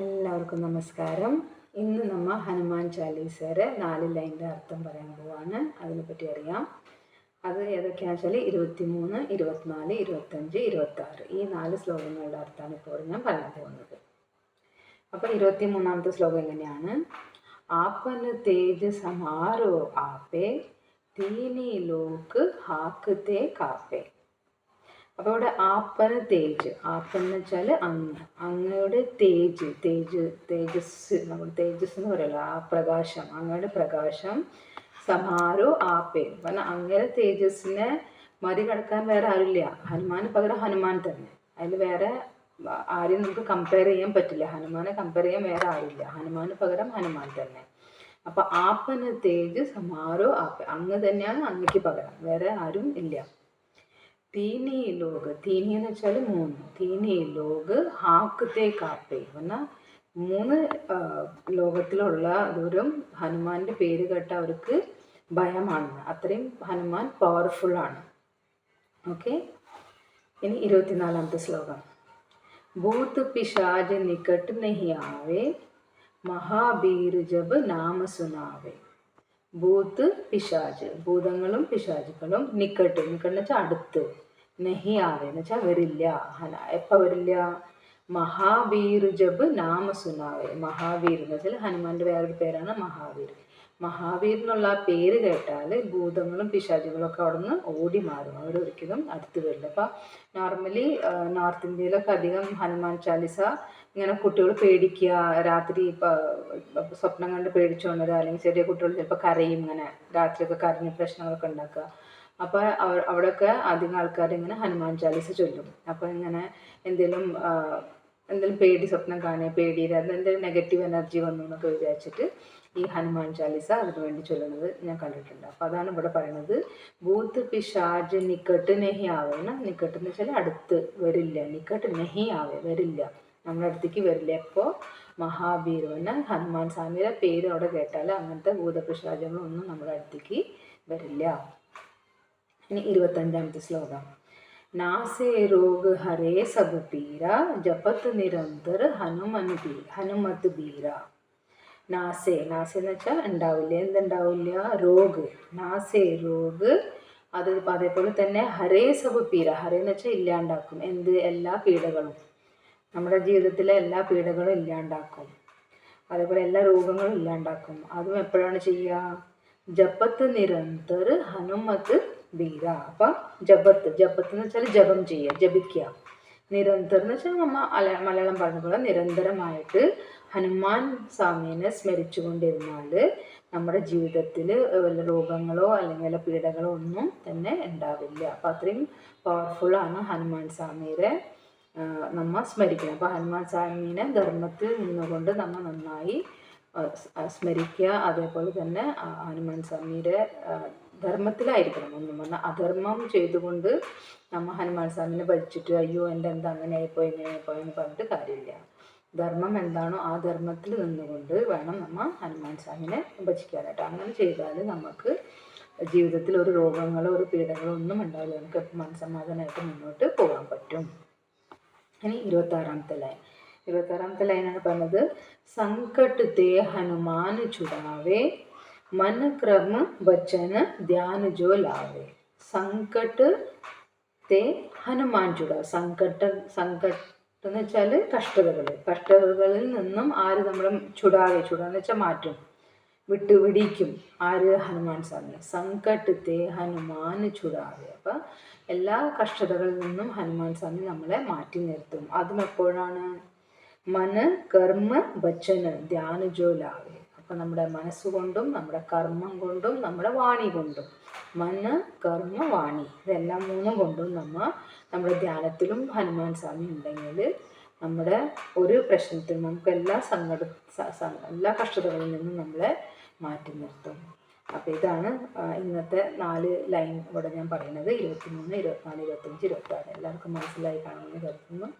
എല്ലാവർക്കും നമസ്കാരം. ഇന്ന് നമ്മൾ ഹനുമാൻ ചാലീസയുടെ നാല് ലൈന്റെ അർത്ഥം പറയാൻ പോവാണ്. അതിനെപ്പറ്റി അറിയാം. അത് ഏതൊക്കെയാണെന്ന് വെച്ചാൽ ഇരുപത്തി മൂന്ന് ഇരുപത്തിനാല് ഇരുപത്തഞ്ച് ഇരുപത്താറ് ഈ നാല് ശ്ലോകങ്ങളുടെ അർത്ഥമാണ് ഇപ്പോൾ ഞാൻ പറയാൻ പോകുന്നത്. അപ്പോൾ ഇരുപത്തി മൂന്നാമത്തെ ശ്ലോകം എങ്ങനെയാണ്? ആപ്പന് തേജ് സമാരോ ആപ്പേ തീനി ലോക്ക് ഹാക്ക് തേ കാപ്പേ. അപ്പോൾ ഇവിടെ ആപ്പന തേജ്. ആപ്പൻ എന്ന് വെച്ചാൽ അങ്ങ് അങ്ങയുടെ തേജ് തേജ് തേജസ് നമ്മൾ തേജസ് എന്ന് പറയുമല്ലോ ആ പ്രകാശം അങ്ങയുടെ പ്രകാശം സമാരോ ആപ്പേ. കാരണം അങ്ങയുടെ തേജസ്സിനെ മറികടക്കാൻ വേറെ ആരുമില്ല. ഹനുമാന് പകരം ഹനുമാൻ തന്നെ. അതിൽ വേറെ ആരെയും നമുക്ക് കമ്പയർ ചെയ്യാൻ പറ്റില്ല. ഹനുമാനെ കമ്പയർ ചെയ്യാൻ വേറെ ആരുമില്ല. ഹനുമാന് പകരം ഹനുമാൻ തന്നെ. അപ്പൊ ആപ്പന തേജ് സമാരോ ആപ്പേ. അങ്ങ് തന്നെയാണ് അങ്ങക്ക് പകരം. വേറെ ആരും ഇല്ല. തീനി ലോക് തീനി എന്ന് വെച്ചാൽ മൂന്ന്. തീനി ലോക് ഹാക്കത്തെ കാപ്പേ. എന്ന മൂന്ന് ലോകത്തിലുള്ള ദൂരം ഹനുമാന്റെ പേര് കേട്ട അവർക്ക് ഭയമാണ്. അത്രയും ഹനുമാൻ പവർഫുൾ ആണ്. ഓക്കെ ഇനി ഇരുപത്തിനാലാമത്തെ ശ്ലോകം. ഭൂത് പിശാജ് നികട്ട് നഹി ആവേ മഹാബീർ ജബ് നാമ സുനാവേ. ഭൂത്ത് പിശാജ് ഭൂതങ്ങളും പിശാചുക്കളും നിക്കട്ട്. നിക്കട്ട് വെച്ചാൽ അടുത്ത്. നെഹി ആവെ എന്ന് വെച്ചാൽ വരില്ല ഹന എപ്പോൾ വരില്ല മഹാവീർ ജബ് നാമ സുനാവെ മഹാവീർ എന്ന് വെച്ചാൽ ഹനുമാന്റെ വേറൊരു പേരാണ് മഹാവീർ. മഹാവീർ എന്നുള്ള ആ പേര് കേട്ടാൽ ഭൂതങ്ങളും പിശാചികളും ഒക്കെ അവിടെ നിന്ന് ഓടി മാറും. അവരൊരിക്കലും അടുത്ത് വരില്ല. അപ്പം നോർമലി നോർത്ത് ഇന്ത്യയിലൊക്കെ അധികം ഹനുമാൻ ചാലിസ ഇങ്ങനെ കുട്ടികൾ പേടിക്കുക. രാത്രി സ്വപ്നം കണ്ട് പേടിച്ചുകൊണ്ടുവരിക അല്ലെങ്കിൽ ചെറിയ കുട്ടികൾ ചിലപ്പോൾ കരയും ഇങ്ങനെ. രാത്രിയൊക്കെ കരഞ്ഞ് പ്രശ്നങ്ങളൊക്കെ ഉണ്ടാക്കുക. അപ്പോൾ അവിടെയൊക്കെ അധികം ആൾക്കാർ ഇങ്ങനെ ഹനുമാൻ ചാലിസ ചൊല്ലും. അപ്പോൾ ഇങ്ങനെ എന്തെങ്കിലും എന്തെങ്കിലും പേടി സ്വപ്നം കാണുക പേടിയില്ല എന്തെങ്കിലും നെഗറ്റീവ് എനർജി വന്നു എന്നൊക്കെ വിചാരിച്ചിട്ട് ഈ ഹനുമാൻ ചാലിസ അതിനു വേണ്ടി ചൊല്ലുന്നത് ഞാൻ കണ്ടിട്ടുണ്ട്. അപ്പോൾ അതാണ് ഇവിടെ പറയുന്നത് ഭൂത്ത് പിശാജ് നിക്കട്ട് നെഹി ആവേന. നിക്കട്ട് എന്ന് വെച്ചാൽ അടുത്ത് വരില്ല. നിക്കട്ട് നെഹി ആവേ വരില്ല. നമ്മുടെ അടുത്തേക്ക് വരില്ല. എപ്പോൾ മഹാബീരുവിന് ഹനുമാൻ സ്വാമിയുടെ പേര് അവിടെ കേട്ടാൽ അങ്ങനത്തെ ഭൂതപിശാചങ്ങളൊന്നും നമ്മുടെ അടുത്തേക്ക് വരില്ല. ഇനി ഇരുപത്തഞ്ചാമത്തെ ശ്ലോകം. നാസേ രോഗ ഹരേ സബ് പീര ജപത് നിരന്തർ ഹനുമന് ബീ ഹനുമത് ബീര നാസേ. നാസെ എന്ന് വെച്ചാൽ ഉണ്ടാവില്ല എന്തുണ്ടാവില്ല? രോഗ്. നാസേ രോഗ്. അത് അതേപോലെ തന്നെ ഹരേ സബ് പീര. ഹരേ എന്ന് വെച്ചാൽ ഇല്ലാണ്ടാക്കും. എന്ത്? എല്ലാ പീഡകളും. നമ്മുടെ ജീവിതത്തിലെ എല്ലാ പീഡകളും ഇല്ലാണ്ടാക്കും. അതേപോലെ എല്ലാ രോഗങ്ങളും ഇല്ലാണ്ടാക്കും. അതും എപ്പോഴാണ് ചെയ്യുക ജപത്ത് നിരന്തർ ഹനുമത് ബീര അപ്പം ജപത്ത്. ജപത്ത് എന്ന് വെച്ചാൽ ജപം ചെയ്യുക ജപിക്കുക നിരന്തരം എന്ന് വെച്ചാൽ അല മലയാളം പറഞ്ഞ പോലെ നിരന്തരമായിട്ട് ഹനുമാൻ സ്വാമീനെ സ്മരിച്ചുകൊണ്ടിരുന്നാൽ നമ്മുടെ ജീവിതത്തിൽ വല്ല രോഗങ്ങളോ അല്ലെങ്കിൽ പീഡകളോ ഒന്നും തന്നെ ഉണ്ടാവില്ല. അപ്പം അത്രയും പവർഫുള്ളാണ് ഹനുമാൻ സ്വാമിയുടെ നമ്മൾ സ്മരിക്കണം. അപ്പോൾ ഹനുമാൻ സ്വാമീനെ ധർമ്മത്തിൽ നിന്നുകൊണ്ട് നമ്മൾ നന്നായി സ്മരിക്കുക അതേപോലെ തന്നെ ഹനുമാൻ സ്വാമിയുടെ ധർമ്മത്തിലായിരിക്കണം. ഒന്നും പറഞ്ഞാൽ അധർമ്മം ചെയ്തുകൊണ്ട് നമ്മ ഹനുമാൻ സ്വാമിനെ ഭജിച്ചിട്ട് അയ്യോ എന്റെ എന്താ അങ്ങനെ ആയിപ്പോയി ഇങ്ങനെ ആയിപ്പോയി എന്ന് പറഞ്ഞിട്ട് കാര്യമില്ല. ധർമ്മം എന്താണോ ആ ധർമ്മത്തിൽ നിന്നുകൊണ്ട് വേണം നമ്മ ഹനുമാൻ സ്വാമിനെ ഭജിക്കാനായിട്ട് അങ്ങനെ ചെയ്താൽ നമുക്ക് ജീവിതത്തിൽ ഒരു രോഗങ്ങളോ ഒരു പീഡകളോ ഒന്നും ഉണ്ടാവില്ല. നമുക്ക് മനസ്സമാധാനമായിട്ട് മുന്നോട്ട് പോകാൻ പറ്റും. ഇനി ഇരുപത്താറാമത്തെ ലൈൻ. ഇരുപത്താറാമത്തെ ലൈനാണ് പറഞ്ഞത് സങ്കട്ടത്തെ ഹനുമാൻ ചുടാവേ मन क्रम वचन ध्यान जो लावे സങ്കട്ട് തേ ഹനുമാൻ ചുട സങ്കട്ട സങ്കട്ട് എന്ന് വെച്ചാൽ കഷ്ടതകൾ കഷ്ടതകളിൽ നിന്നും ആര് നമ്മളെ ചുടാതെ ചുടാന്ന് വെച്ചാൽ മാറ്റും വിട്ട് വിടിക്കും ആര് ഹനുമാൻ സ്വാമി സങ്കട്ട് തേ ഹനുമാൻ ചുടാതെ അപ്പം എല്ലാ കഷ്ടതകളിൽ നിന്നും ഹനുമാൻ സ്വാമി നമ്മളെ മാറ്റി നിർത്തും അതും എപ്പോഴാണ് മന കർമ്മ വച്ചന് ധ്യാന ജോലാവേ അപ്പം നമ്മുടെ മനസ്സുകൊണ്ടും നമ്മുടെ കർമ്മം കൊണ്ടും നമ്മുടെ വാണി കൊണ്ടും മന കർമ്മ വാണി ഇതെല്ലാം മൂന്നും കൊണ്ടും നമ്മൾ നമ്മുടെ ധ്യാനത്തിലും ഹനുമാൻ സ്വാമി ഉണ്ടെങ്കിൽ നമ്മുടെ ഒരു പ്രശ്നത്തിനും നമുക്ക് എല്ലാ സങ്കട എല്ലാ കഷ്ടതകളിൽ നിന്നും നമ്മളെ മാറ്റി നിർത്തും. അപ്പോൾ ഇതാണ് ഇന്നത്തെ നാല് ലൈൻ ഇവിടെ ഞാൻ പറയുന്നത്. ഇരുപത്തി മൂന്ന് ഇരുപത്തിനാല് ഇരുപത്തഞ്ച് ഇരുപത്താറ് എല്ലാവർക്കും മനസ്സിലായി കാണുമെന്ന് കരുതുന്നു.